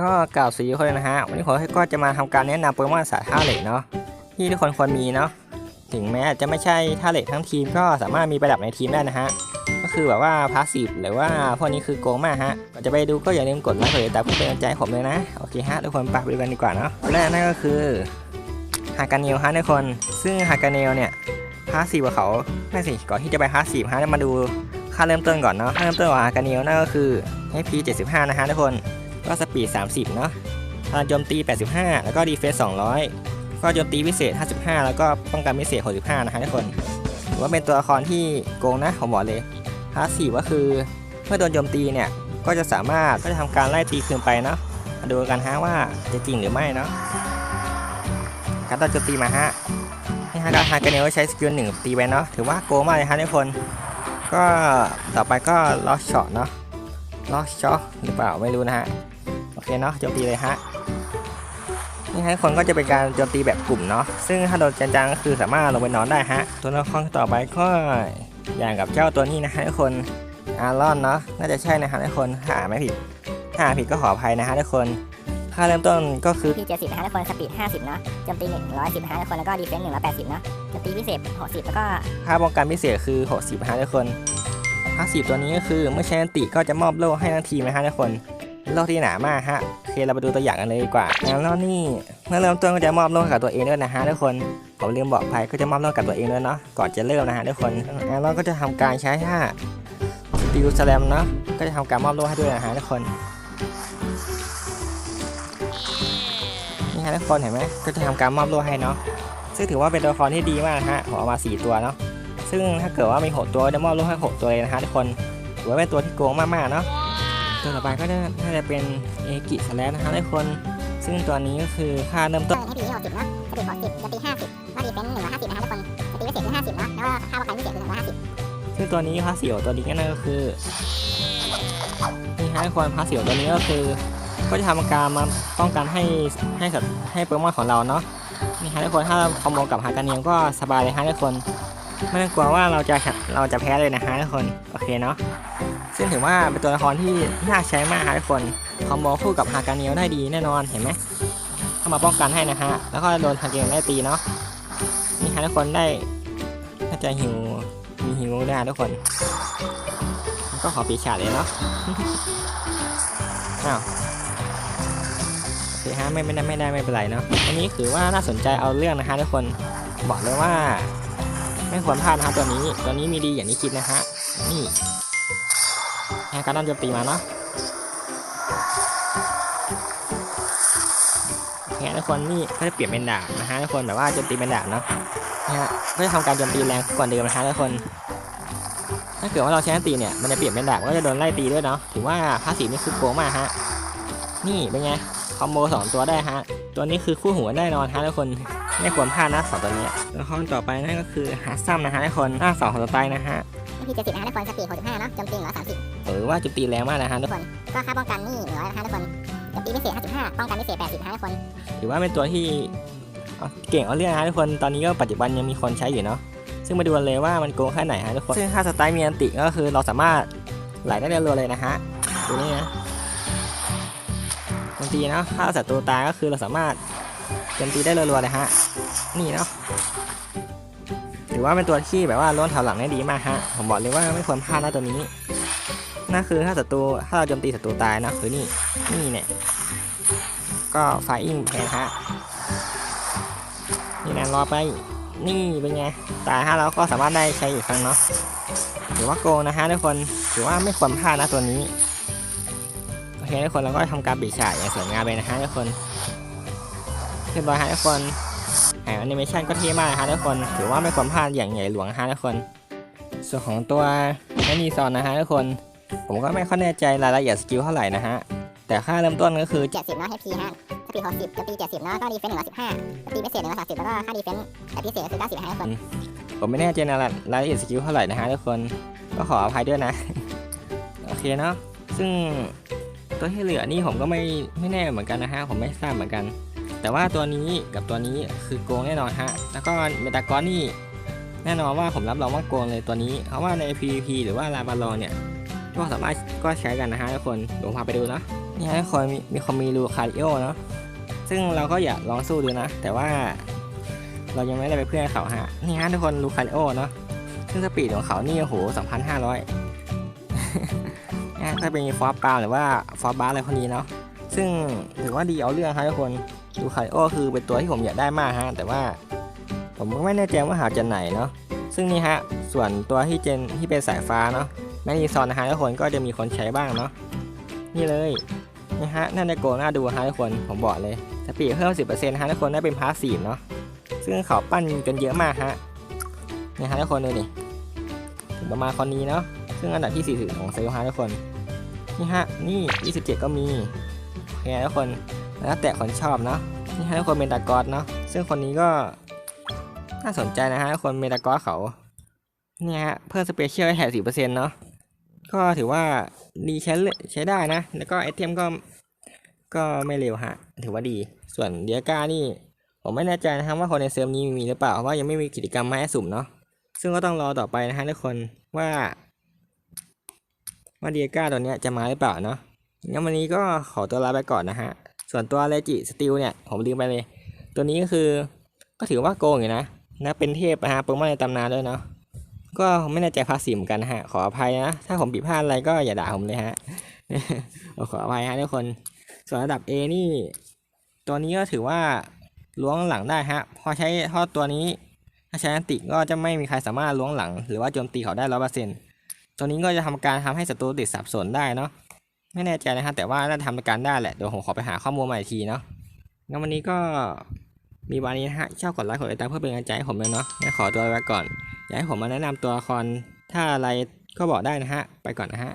ก็กล่าวสวัสดีทุกคนนะฮะวันนี้ผมก็จะมาทำการแนะนำโปเกมอนสายท่าเหล็กเนาะที่ทุกคนควรมีเนาะถึงแม้จะไม่ใช่ท่าเหล็กทั้งทีมก็สามารถมีประดับในทีมได้นะฮะก็คือแบบว่าพาสซีฟหรือว่าพวกนี้คือโกงมากฮะก่อนจะไปดูก็อย่าลืมกดไลค์กดติดตามเพื่อเป็นกำลังใจผมเลยนะโอเคฮะทุกคนไปดูกันดีกว่าเนาะแรกนั่นก็คือฮากาเนลฮะทุกคน ซึ่งฮากาเนลเนี่ยพาสซีฟกับเขาไม่สิก่อนที่จะไปพาสซีฟฮะมาดูค่าเริ่มต้นก่อนเนาะค่าเริ่มต้นของฮากาเนลนั่นก็คือ HP 75นะฮะทุกคน ก็สปีด 30 เนาะพลังโจมตี 85 แล้วก็ดีเฟนส์200 ก็โจมตีพิเศษ 55 แล้วก็ป้องกันพิเศษ 65 นะฮะทุกคนถือว่าเป็นตัวละครที่โกงนะผมบอกเลยพาสซีฟก็คือเมื่อโดนโจมตีเนี่ย ก็จะสามารถก็จะทำการไล่ตีคืนไปเนาะมาดูกันฮะว่าจะจริงหรือไม่เนาะการโดโจมตีมาฮะนี่ฮะการฮากาเนลใช้สกิลหนึ่งตีไปเนาะถือว่าโกงมากเลยฮะทุกคน ก็ต่อไปก็ล็อกช็อตเนาะ ล็อกช็อตหรือเปล่าไม่รู้นะฮะโอเคเนาะโจมตีเลยฮะนี่ฮะคนก็จะเป็นการโจมตีแบบกลุ่มเนาะซึ่งถ้าโดนจังๆก็คือสามารถลงไปนอนได้ฮะตัวละครต่อไปก็อย่างกับเจ้าตัวนี้นะฮะทุกคนอารอนเนาะน่าจะใช่นะฮะทุกคนหาไม่ผิดถ้าหาผิดก็ขออภัยนะฮะทุกคนค่าเริ่มต้นก็คือที่70นะฮะทุกคนสปีด50เนาะโจมตี110นะฮะทุกคนแล้วก็ดีเฟนส์180เนาะโจมตีพิเศษ60แล้วก็ค่าป้องกันพิเศษคือ60นะฮะทุกคน พาสีตัวนี้ก็คือเมื่อใช้อันติก็จะมอบโล่ให้ทั้งทีมนะฮะทุกคนโล่ที่หนามากฮะโอเคเราไปดูตัวอย่างกันเลยดีกว่าแล้วนี่เมื่อเริ่มต้นก็จะมอบโล่ให้กับตัวเองด้วยนะฮะทุกคนผมลืมบอกไปก็จะมอบโล่กับตัวเองด้วยเนาะก่อนจะเริ่มนะฮะทุกคนแล้วเราก็จะทำการใช้ท่าติวสแลมเนาะก็จะทำการมอบโล่ให้ด้วยนะฮะทุกคนนี่ฮะทุกคนเห็นไหมก็จะทำการมอบโล่ให้เนาะซึ่งถือว่าเป็นตัวละครที่ดีมากฮะผมเอามาสี่ตัวเนาะ ซึ่งถ้าเกิดว่ามีหกตัวจะมอบโล่ให้หกตัวเลยนะฮะทุกคนถือว่าเป็นตัวที่โกงมากๆเนาะตัวต่อไปก็น่าจะเป็นเอกิสแลนนะฮะทุกคน ซึ่งตัวนี้ก็คือค่าเริ่มต้นให้ปีที่60เนาะสปีด60โจมตี50ก็ดีเฟนส์150นะฮะทุกคนโจมตีพิเศษคือ50เนาะแล้วก็ค่าป้องกันพิเศษคือ150ซึ่งตัวนี้พาสซีฟตัวนี้ก็นั่นก็คือนี่ฮะทุกคนพาสซีฟตัวนี้ก็คือ ก็จะทำการมาป้องกันให้ให้สัตว์ให้โปเกมอนของเราเนาะนี่ฮะทุกคนถ้าคอมโบกับฮากาเนียมก็สบายเลยฮะทุกคน ไม่ต้องกลัวว่าเราจะเราจะแพ้เลยนะฮะทุกคนโอเคเนาะซึ่งถือว่าเป็นตัวละครที่น่าใช้มากฮะทุกคนคอมโบคู่กับฮากาเนียได้ดีแน่นอนเห็นไหมเข้ามาป้องกันให้นะฮะแล้วก็โดนฮากาเนียไล่ตีเนาะนี่ฮะทุกคนได้น่าจะหิวมีหิวได้ทุกคน ก็ขอปีฉาดเลยเนาะอ้าวโอเคฮะไม่ไม่ได้ไม่ได้ไม่เป็นไรเนาะอันนี้ถือว่าน่าสนใจเอาเรื่องนะฮะทุกคนบอกเลยว่า ไม่ควรพลาดนะฮะตัวนี้ ตัวนี้มีดีอย่างที่คิดนะฮะ นี่แฮการดันจมตีมาเนาะแฮทุกคนนี่ก็จะเปลี่ยนเป็นดาบนะฮะทุกคนแบบว่าจมตีเป็นดาบเนาะนะฮะก็จะทำการโจมตีแรงกว่าเดิมนะฮะทุกคน ถ้าเกิดว่าเราใช้ตีเนี่ย มันจะเปลี่ยนเป็นดาบก็จะโดนไล่ตีด้วยเนาะ ถือว่าพาสีนี่คือโกงมากฮะ นี่เป็นไง คอมโบสองตัวได้ฮะ ตัวนี้คือคู่หูแน่นอนฮะทุกคนไม่ควรพลาดนะสองตัวนี้แล้วข้อต่อไปนั่นก็คือหาซ้ำนะฮะทุกคนหน้าสองของตัวใต้นะฮะที่70นะฮะทุกคนสปีด65เนาะโจมตี130หรือว่าจุดตีแรงมากนะฮะทุกทุกคนก็ค่าป้องกันนี่100นะฮะทุกคนโจมตีพิเศษ55ป้องกันพิเศษ80นะฮะทุกคนถือว่าเป็นตัวที่เอาเก่งเอาเรื่องนะฮะทุกคนตอนนี้ก็ปัจจุบันยังมีคนใช้อยู่เนาะซึ่งมาดูกันเลยว่ามันโกงแค่ไหนฮะทุกคนซึ่งถ้าสไตล์มีอันติก็คือเราสามารถไหลได้เร็วๆเลยนะฮะดูนี่นะ จมตีเนาะถ้าศัตรูตายก็คือเราสามารถโจมตีได้รัวๆเลยฮะ นี่เนาะถือว่าเป็นตัวที่แบบว่าล้วนแถวหลังได้ดีมากฮะ ผมบอกเลยว่าไม่ควรพลาดนะตัวนี้นั่นคือถ้าศัตรูถ้าเราโจมตีศัตรูตายนะคือนี่นี่เนี่ยก็ไฟอิงแทนฮะนี่นะรอไปนี่เป็นไงตายฮะเราก็สามารถได้ใช้อีกครั้งเนาะถือว่าโกงนะฮะทุกคนถือว่าไม่ควรพลาดนะตัวนี้ เคทุกคนเราก็ทำการบีฉายอย่างสวยงามเลยนะฮะทุกคนเรียบร้อยฮะทุกคนแอนิเมชันก็เท่มากนะฮะทุกคน ถือว่าไม่ควรพลาดอย่างใหญ่หลวงนะฮะทุกคน ส่วนของตัวแมนนีซอนนะฮะทุกคน ผมก็ไม่ค่อยแน่ใจรายละเอียดสกิลเท่าไหร่นะฮะ แต่ค่าเริ่มต้นก็คือ 70เนาะ HP ฮะสปีด60โจมตี70เนาะก็ดีเฟนส์115โจมตีพิเศษ130แล้วก็ค่าดีเฟนส์แบบพิเศษก็คือ90นะฮะทุกคน ผมไม่แน่ใจในรายรายละเอียดสกิลเท่าไหร่นะฮะทุกคน ก็ขออภัยด้วยนะ โอเคเนาะ ซึ่ง ตัวที่เหลือนี่ผมก็ไม่ไม่แน่เหมือนกันนะฮะผมไม่ทราบเหมือนกัน แต่ว่าตัวนี้กับตัวนี้คือโกงแน่นอนฮะแล้วก็เมตากอนนี่แน่นอนว่าผมรับรองว่าโกงเลยตัวนี้เพราะว่าใน PVP หรือว่าลาบาลอนเนี่ยก็สามารถก็ใช้กันนะฮะทุกคนเดี๋ยวผมพาไปดูนะนี่ฮะทุกคนมีมีคนมีลูคาริโอเนาะซึ่งเราก็อยากลองสู้ดูนะ แต่ว่าเรายังไม่ได้ไปเพื่อนเขาฮะนี่ฮะทุกคนลูคาริโอเนาะซึ่งสปีดของเขานี่โอ้โห2,500นะ ถ้าเป็นฟอร์ปาหรือว่าฟอร์บาร์อะไรพวกนี้เนาะซึ่งถือว่าดีเอาเรื่องฮะทุกคนลูคาริโอคือเป็นตัวที่ผมอยากได้มากฮะแต่ว่าผมก็ไม่แน่ใจว่าหาจากไหนเนาะซึ่งนี่ฮะส่วนตัวที่เจนที่เป็นสายฟ้าเนาะแมกนีซอนนะฮะทุกคนก็จะมีคนใช้บ้างเนาะนี่เลยนะฮะน่าจะโกน่าดูฮะทุกคนผมบอกเลยสปีดเพิ่ม10%ฮะทุกคนได้เป็นพาสซีฟเนาะซึ่งเขาปั้นกันเยอะมากฮะนี่ฮะทุกคนดูดิประมาณคนนี้เนาะซึ่งอันดับที่ 40 ของเซลล์ฮะทุกคน นี่ฮะ นี่ 27 ก็มีโอเคทุกคน แล้วแต่คนชอบเนาะ นี่ฮะทุกคนเมตากอสเนาะ ซึ่งคนนี้ก็น่าสนใจนะฮะทุกคนเมตากอสเขา เนี่ยฮะ เพิ่มสเปเชียลให้แถบ4%เนาะ ก็ถือว่าดีใช้ใช้ได้นะ แล้วก็ไอเทมก็ ก็ไม่เร็วฮะ ถือว่าดี ส่วนเดียก้านี่ ผมไม่แน่ใจนะครับว่าคนในเซิร์ฟนี้มีหรือเปล่า เพราะว่ายังไม่มีกิจกรรมมาให้สุ่มเนาะ ซึ่งก็ต้องรอต่อไปนะฮะทุกคนว่า ว่าเดียก้าตัวเนี้ยจะมาหรือเปล่าเนาะงั้นวันนี้ก็ขอตัวลาไปก่อนนะฮะ ส่วนตัวเลจิสติลเนี่ยผมลืมไปเลย ตัวนี้ก็คือก็ถือว่าโกงอยู่นะนะเป็นเทพนะฮะโปเกมอนในตำนานด้วยเนาะก็ไม่แน่ใจภาษีเหมือนกันนะฮะ ขออภัยนะ ถ้าผมผิดพลาดอะไรก็อย่าด่าผมเลยฮะขออภัยฮะทุกคน ส่วนระดับ A นี่ ตัวนี้ก็ถือว่าล้วงหลังได้ฮะ พอใช้ทอดตัวนี้ ถ้าใช้อันติก็จะไม่มีใครสามารถล้วงหลัง หรือว่าโจมตีเขาได้ร้อยเปอร์เซ็นต์ ตัวนี้ก็จะทำการทำให้ศัตรูติดสับสนได้เนาะไม่แน่ใจนะครับแต่ว่าน่าจะทำการได้แหละเดี๋ยวผมขอไปหาข้อมูลใหม่อีกทีเนาะงั้นวันนี้ก็มีวันนี้นะฮะชอบกดไลค์กดติดตามเพื่อเป็นกำลังใจให้ผมเลยเนาะงั้นขอตัวไปก่อน อยากให้ผมมาแนะนำตัวละครถ้าอะไรก็บอกได้นะฮะ ไปก่อนนะฮะ